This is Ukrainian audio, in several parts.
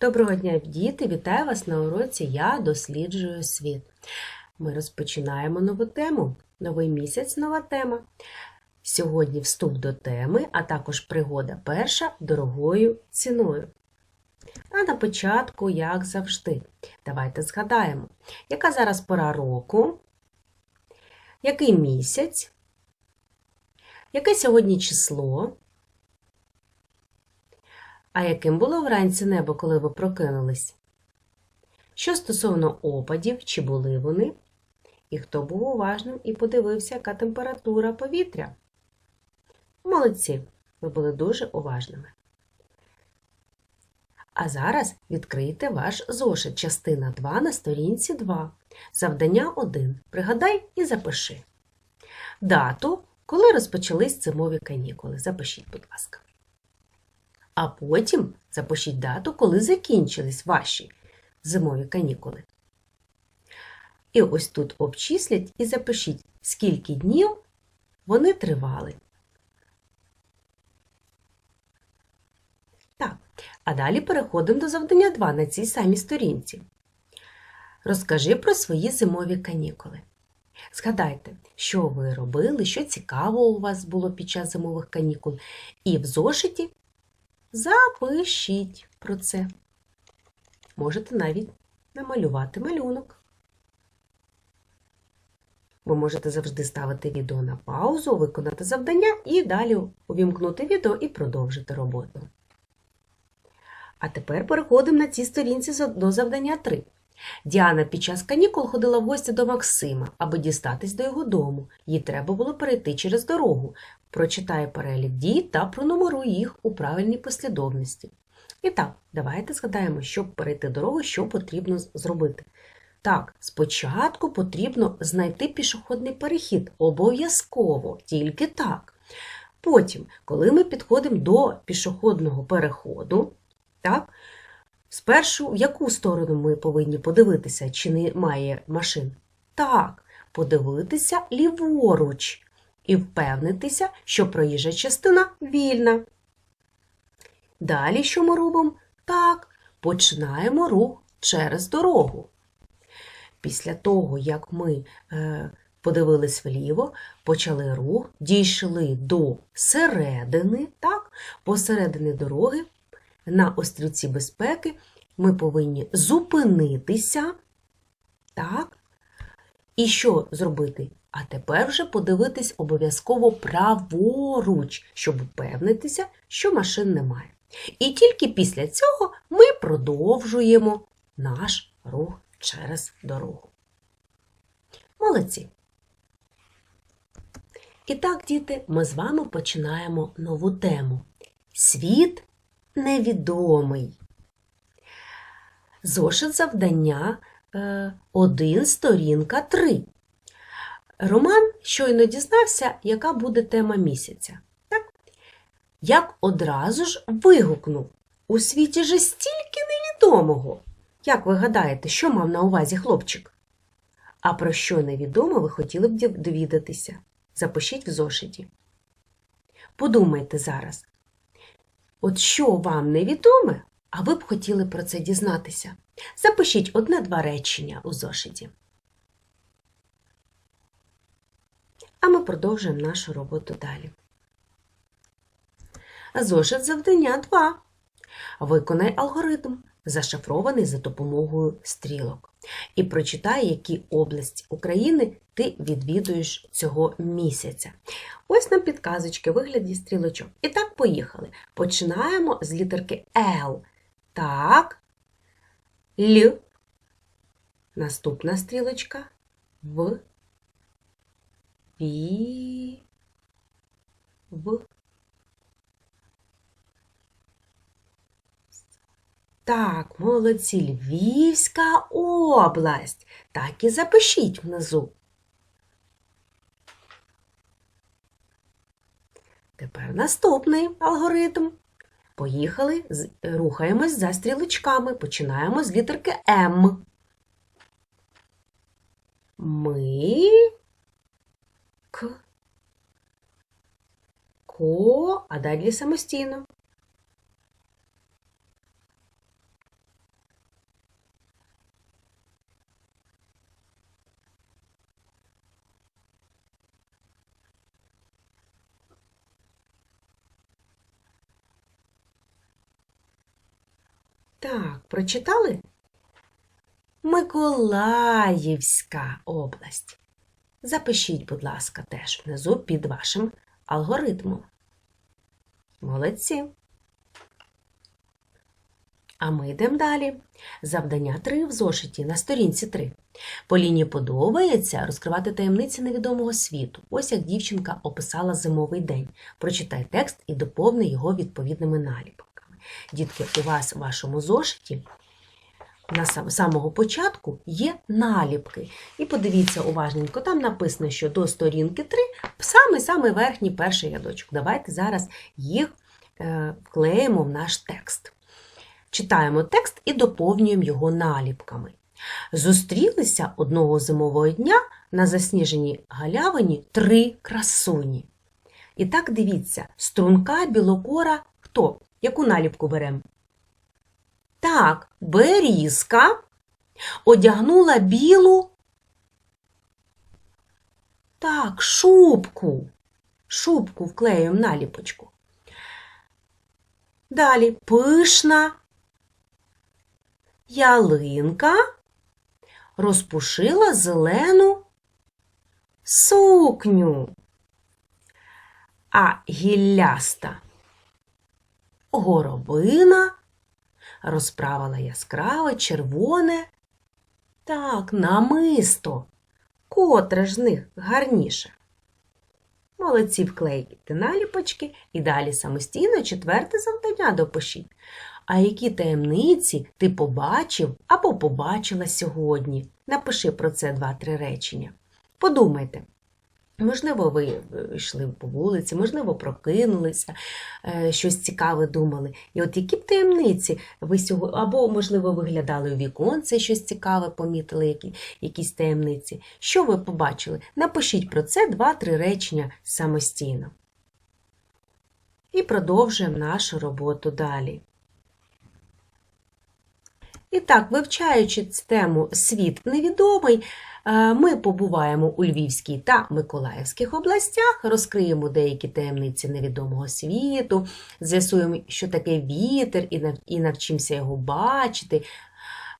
Доброго дня, діти! Вітаю вас на уроці Я досліджую світ. Ми розпочинаємо нову тему. Новий місяць, нова тема. Сьогодні вступ до теми, а також пригода перша дорогою ціною. А на початку, як завжди, давайте згадаємо, яка зараз пора року, який місяць, яке сьогодні число, а яким було вранці небо, коли ви прокинулись? Що стосовно опадів, чи були вони? І хто був уважним і подивився, яка температура повітря? Молодці, ви були дуже уважними. А зараз відкрийте ваш зошит, частина 2 на сторінці 2. Завдання 1. Пригадай і запиши. Дату, коли розпочались зимові канікули. Запишіть, будь ласка. А потім запишіть дату, коли закінчились ваші зимові канікули. І ось тут обчислять і запишіть, скільки днів вони тривали. Так, а далі переходимо до завдання 2 на цій самій сторінці. Розкажи про свої зимові канікули. Згадайте, що ви робили, що цікавого у вас було під час зимових канікул, і в зошиті запишіть про це. Можете навіть намалювати малюнок. Ви можете завжди ставити відео на паузу, виконати завдання і далі увімкнути відео і продовжити роботу. А тепер переходимо на цій сторінці до завдання 3. Діана під час канікул ходила в гості до Максима, аби дістатись до його дому. Їй треба було перейти через дорогу. Прочитає перелік дій та пронумерує їх у правильній послідовності. І так, давайте згадаємо, щоб перейти дорогу, що потрібно зробити. Так, спочатку потрібно знайти пішохідний перехід. Обов'язково, тільки так. Потім, коли ми підходимо до пішохідного переходу, так, спершу в яку сторону ми повинні подивитися, чи немає машин? Так, подивитися ліворуч і впевнитися, що проїжджа частина вільна. Далі що ми робимо? Так, починаємо рух через дорогу. Після того, як ми е, подивились вліво, почали рух, дійшли до середини, так, посередини дороги, на острівці безпеки ми повинні зупинитися, так, і що зробити? А тепер вже подивитись обов'язково праворуч, щоб впевнитися, що машин немає. І тільки після цього ми продовжуємо наш рух через дорогу. Молодці! І так, діти, ми з вами починаємо нову тему. Світ невідомий. Зошит завдання 1, сторінка 3. Роман щойно дізнався, яка буде тема місяця. Так? Як одразу ж вигукнув у світі же стільки невідомого. Як ви гадаєте, що мав на увазі хлопчик? А про що невідомо ви хотіли б довідатися? Запишіть в зошиті. Подумайте зараз. От що вам невідоме, а ви б хотіли про це дізнатися? Запишіть одне-два речення у зошиті. А ми продовжуємо нашу роботу далі. Зошит завдання 2. Виконай алгоритм, зашифрований за допомогою стрілок. І прочитай, які області України ти відвідуєш цього місяця. Ось нам підказочки, вигляді стрілочок. І так, поїхали. Починаємо з літерки Л. Так. Л. Наступна стрілочка В. Пі. В. Так, молодці, Львівська область. Так і запишіть внизу. Тепер наступний алгоритм. Поїхали, рухаємось за стрілочками. Починаємо з літерки М. Ми. К. Ко, а далі самостійно. Так, прочитали? Миколаївська область. Запишіть, будь ласка, теж внизу під вашим алгоритмом. Молодці. А ми йдемо далі. Завдання 3 в зошиті на сторінці 3. Поліні подобається розкривати таємниці невідомого світу. Ось як дівчинка описала зимовий день. Прочитай текст і доповни його відповідними наліпками. Дітки, у вас в вашому зошиті на самого початку є наліпки. І подивіться уважненько, там написано, що до сторінки 3 саме-саме верхній перший рядочок. Давайте зараз їх е, вклеїмо в наш текст. Читаємо текст і доповнюємо його наліпками. Зустрілися одного зимового дня на засніженій галявині три красуні. І так дивіться, струнка білокора хто? Яку наліпку беремо? Так, берізка одягнула білу. Так, шубку. Шубку вклеюємо наліпочку. Далі пишна ялинка розпушила зелену сукню, а гілляста горобина розправила яскраве червоне так, намисто, котре ж з них гарніше. Молодці вклеїте наліпочки і далі самостійно четверте завдання допишіть. А які таємниці ти побачив або побачила сьогодні? Напиши про це два-три речення. Подумайте. Можливо, ви е, йшли по вулиці, можливо, прокинулися, е, щось цікаве думали. І от які б таємниці ви сьогодні, або, можливо, виглядали у віконце, щось цікаве, помітили які, якісь таємниці. Що ви побачили? Напишіть про це два-три речення самостійно. І продовжуємо нашу роботу далі. І так, вивчаючи тему Світ невідомий, е, ми побуваємо у Львівській та Миколаївських областях, розкриємо деякі таємниці невідомого світу, з'ясуємо, що таке вітер, і навчимося його бачити,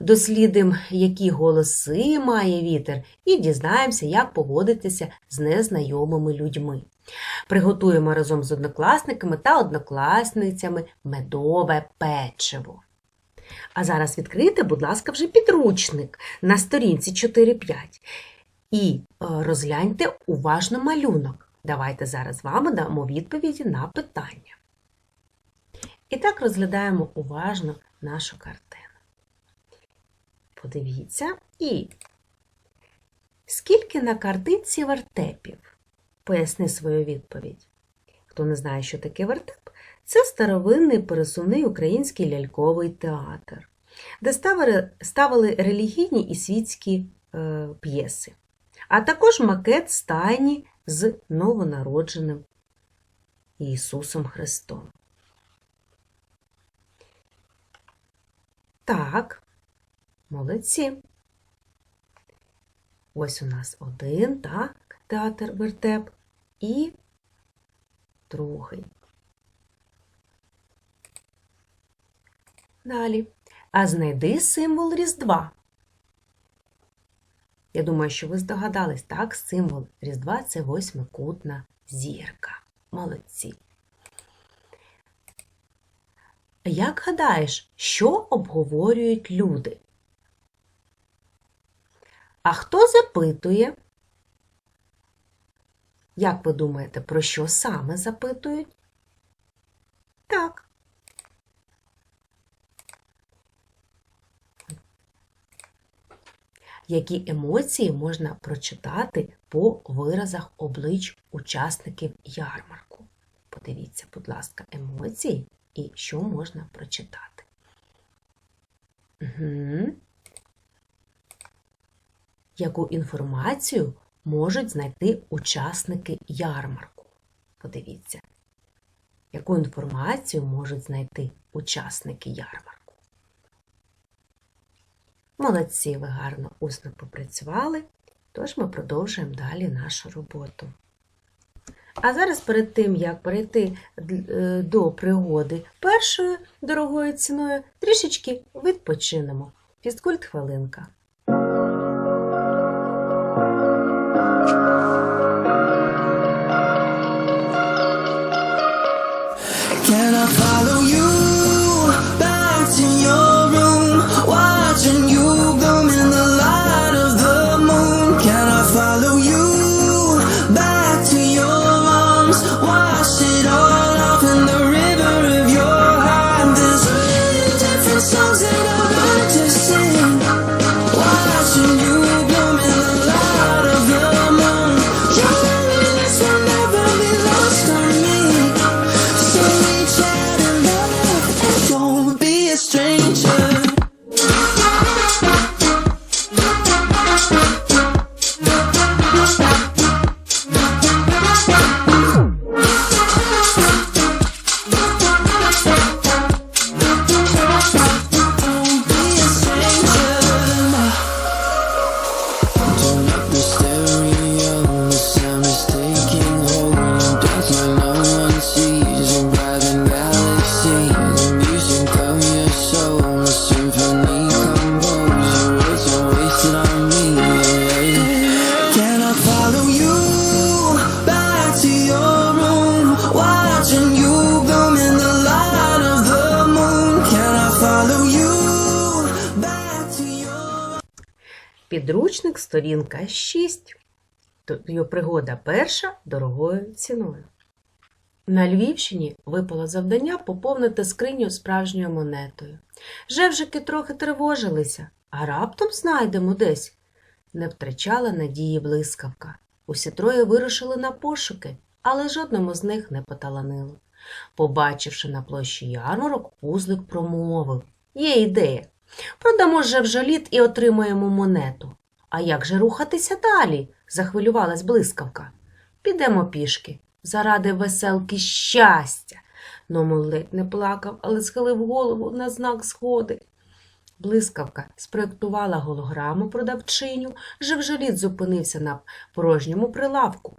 дослідимо, які голоси має вітер, і дізнаємося, як поводитися з незнайомими людьми. Приготуємо разом з однокласниками та однокласницями медове печиво. А зараз відкрийте, будь ласка, вже підручник на сторінці 4-5 і е, розгляньте уважно малюнок. Давайте зараз з вами дамо відповіді на питання. І так розглядаємо уважно нашу картину. Подивіться і скільки на картинці вертепів? Поясни свою відповідь. Хто не знає, що таке вертеп, це старовинний пересувний український ляльковий театр, де ставили, релігійні і світські е, п'єси, а також макет стайні з новонародженим Ісусом Христом. Так, молодці. Ось у нас один, так, театр вертеп і другий. Далі. А знайди символ Різдва. Я думаю, що ви здогадались, так, символ Різдва це восьмикутна зірка. Молодці. Як гадаєш, що обговорюють люди? А хто запитує? Як ви думаєте, про що саме запитують? Так. Які емоції можна прочитати по виразах облич учасників ярмарку? Подивіться, будь ласка, емоції і що можна прочитати. Угу. Яку інформацію можуть знайти учасники ярмарку? Подивіться, яку інформацію можуть знайти учасники ярмарку? Молодці, ви гарно усно попрацювали, тож ми продовжуємо далі нашу роботу. А зараз перед тим, як перейти е, до пригоди першою дорогою ціною, трішечки відпочинемо. Фізкульт хвилинка. Follow сторінка 6. Тут його пригода перша дорогою ціною. На Львівщині випало завдання поповнити скриню справжньою монетою. Жевжики трохи тривожилися, а раптом знайдемо десь. Не втрачала надії блискавка. Усі троє вирушили на пошуки, але жодному з них не поталанило. Побачивши на площі ярмарок, пузлик промовив Є ідея. Продамо жевжоліт і отримаємо монету. А як же рухатися далі? захвилювалась блискавка. Підемо пішки, заради веселки щастя. Номул ледь не плакав, але схилив голову на знак згоди. Блискавка спроєктувала голограму продавчиню, жевжоліт зупинився на порожньому прилавку.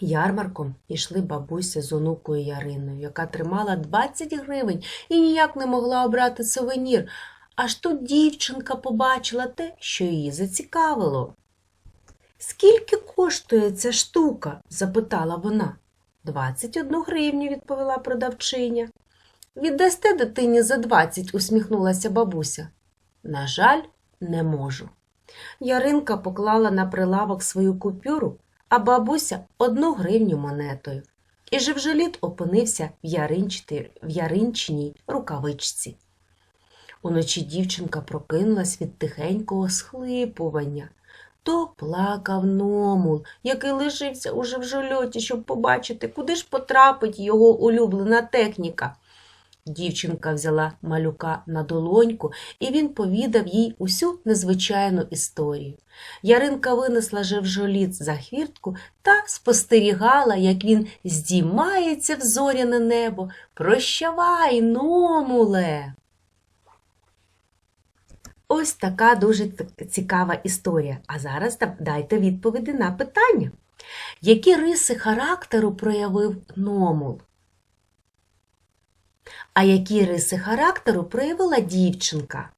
Ярмарком ішли бабуся з онукою Яриною, яка тримала 20 гривень і ніяк не могла обрати сувенір. Аж тут дівчинка побачила те, що її зацікавило. Скільки коштує ця штука? запитала вона. Двадцять одну гривню, відповіла продавчиня. Віддасте дитині за двадцять, усміхнулася бабуся. На жаль, не можу. Яринка поклала на прилавок свою купюру, а бабуся одну гривню монетою. І живжеліт опинився в, яринчиній рукавичці. Уночі дівчинка прокинулась від тихенького схлипування. То плакав Номул, який лишився уже в жольоті, щоб побачити, куди ж потрапить його улюблена техніка. Дівчинка взяла малюка на долоньку, і він повідав їй усю незвичайну історію. Яринка винесла жевжоліт за хвіртку та спостерігала, як він здіймається в зоряне небо. Прощавай, Номуле! Ось така дуже цікава історія. А зараз дайте відповіді на питання. Які риси характеру проявив Номул? А які риси характеру проявила дівчинка?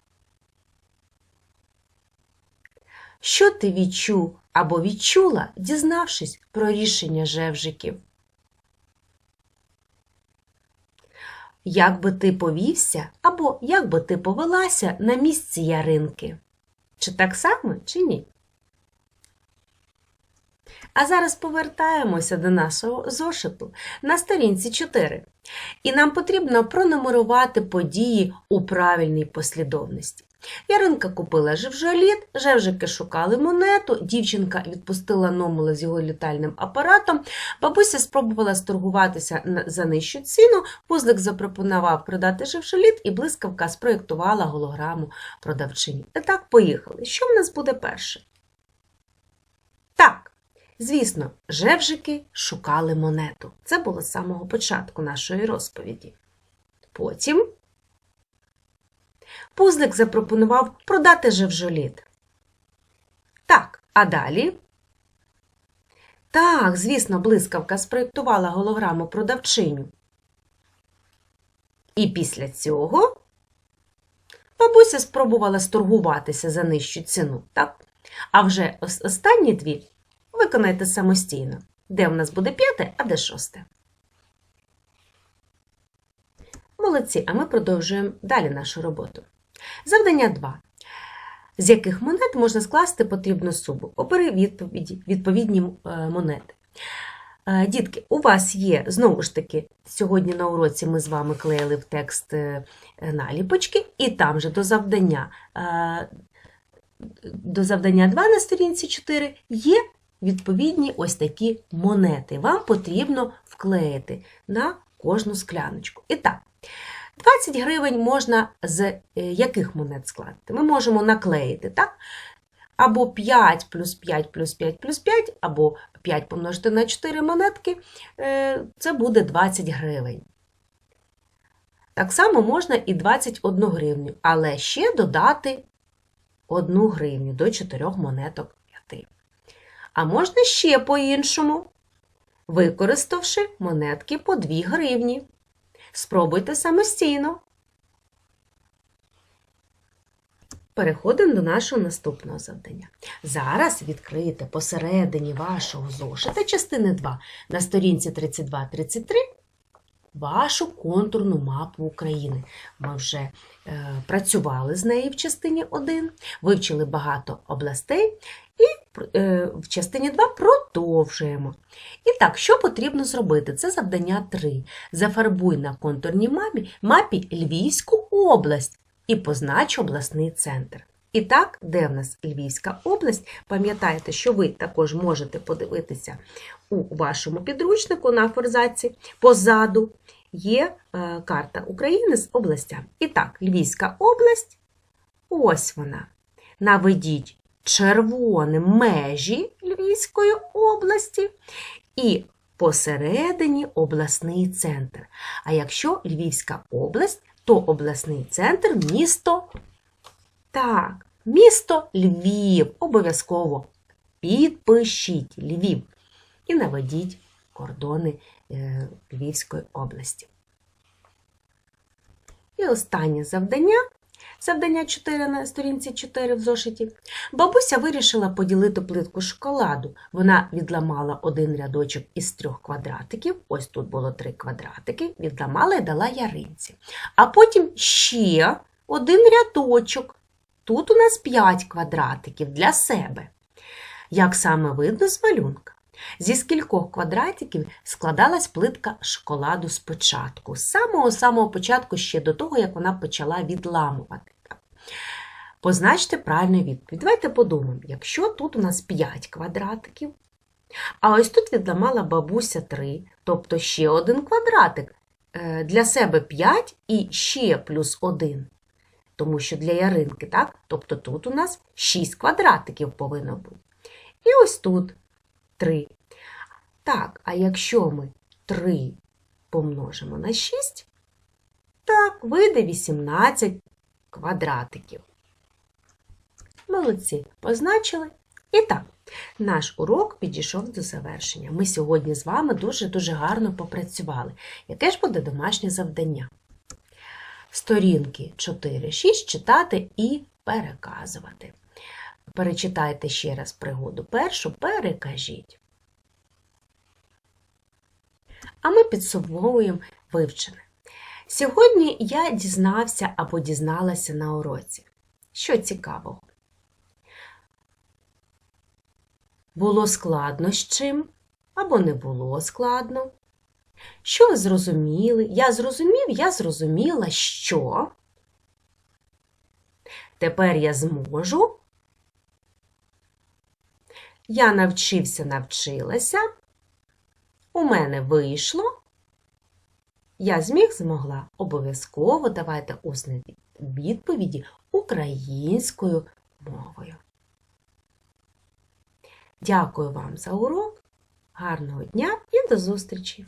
Що ти відчув або відчула, дізнавшись про рішення жевжиків? Як би ти повівся або як би ти повелася на місці яринки? Чи так само, чи ні? А зараз повертаємося до нашого зошиту на сторінці 4. І нам потрібно пронумерувати події у правильній послідовності. Яринка купила жевжоліт, жевжики шукали монету, дівчинка відпустила номула з його літальним апаратом, бабуся спробувала сторгуватися за нижчу ціну, пузлик запропонував продати жевжоліт, і блискавка спроєктувала голограму продавчині. І так, поїхали. Що в нас буде перше? Так, звісно, жевжики шукали монету. Це було з самого початку нашої розповіді. Потім Пузлик запропонував продати жевжоліт. Так, а далі Так, звісно, блискавка спроєктувала голограму продавчиню. І після цього бабуся спробувала сторгуватися за нижчу ціну, так? А вже останні дві виконайте самостійно. Де в нас буде п'яте, а де шосте. Молодці, а ми продовжуємо далі нашу роботу. Завдання 2. З яких монет можна скласти потрібну суму? Обери відповіді, відповідні е, монети. Е, Дітки, у вас є, знову ж таки, сьогодні на уроці ми з вами клеїли в текст е, наліпочки, і там же до завдання, до завдання 2 на сторінці 4 є відповідні ось такі монети. Вам потрібно вклеїти на кожну скляночку. І так, 20 гривень можна з е, яких монет складати? Ми можемо наклеїти, так? Або 5 плюс 5 плюс 5 плюс 5, або 5 помножити на 4 монетки, е, це буде 20 гривень. Так само можна і 21 гривню, але ще додати 1 гривню до 4 монеток 5. А можна ще по-іншому, використавши монетки по 2 гривні. Спробуйте самостійно. Переходимо до нашого наступного завдання. Зараз відкриєте посередині вашого зошита частини 2 на сторінці 32-33 вашу контурну мапу України. Ми вже е, працювали з нею в частині 1, вивчили багато областей і е, в частині 2 продовжуємо. І так, що потрібно зробити? Це завдання 3. Зафарбуй на контурній мапі, мапі Львівську область і познач обласний центр. І так, де в нас Львівська область? Пам'ятайте, що ви також можете подивитися у вашому підручнику на форзаці позаду є е, карта України з областями. І так, Львівська область, ось вона. Наведіть червоним межі Львівської області і посередині обласний центр. А якщо Львівська область, то обласний центр місто. Так, місто Львів. Обов'язково підпишіть Львів і наведіть кордони е, Львівської області. І останнє завдання. Завдання 4 на сторінці 4 в зошиті. Бабуся вирішила поділити плитку шоколаду. Вона відламала один рядочок із трьох квадратиків. Ось тут було три квадратики, відламала і дала яринці. А потім ще один рядочок. Тут у нас 5 квадратиків для себе. Як саме видно з малюнка? Зі скількох квадратиків складалась плитка шоколаду спочатку, з самого-самого початку, ще до того, як вона почала відламувати. Позначте правильну відповідь. Давайте подумаємо, якщо тут у нас 5 квадратиків, а ось тут відламала бабуся 3, тобто ще один квадратик. Е, Для себе 5 і ще плюс 1. Тому що для яринки, так? Тобто тут у нас 6 квадратиків повинно бути. І ось тут 3. Так, а якщо ми 3 помножимо на 6, так, вийде 18 квадратиків. Молодці, позначили. І так, наш урок підійшов до завершення. Ми сьогодні з вами дуже-дуже гарно попрацювали. Яке ж буде домашнє завдання? Сторінки 4-6 читати і переказувати. Перечитайте ще раз пригоду першу, перекажіть. А ми підсумовуємо вивчене. Сьогодні я дізнався або дізналася на уроці. Що цікавого? Було складно з чим або не було складно. Що ви зрозуміли? Я зрозумів, я зрозуміла, що. Тепер я зможу. Я навчився, навчилася. У мене вийшло. Я зміг, змогла. Обов'язково давайте усні відповіді українською мовою. Дякую вам за урок. Гарного дня і до зустрічі!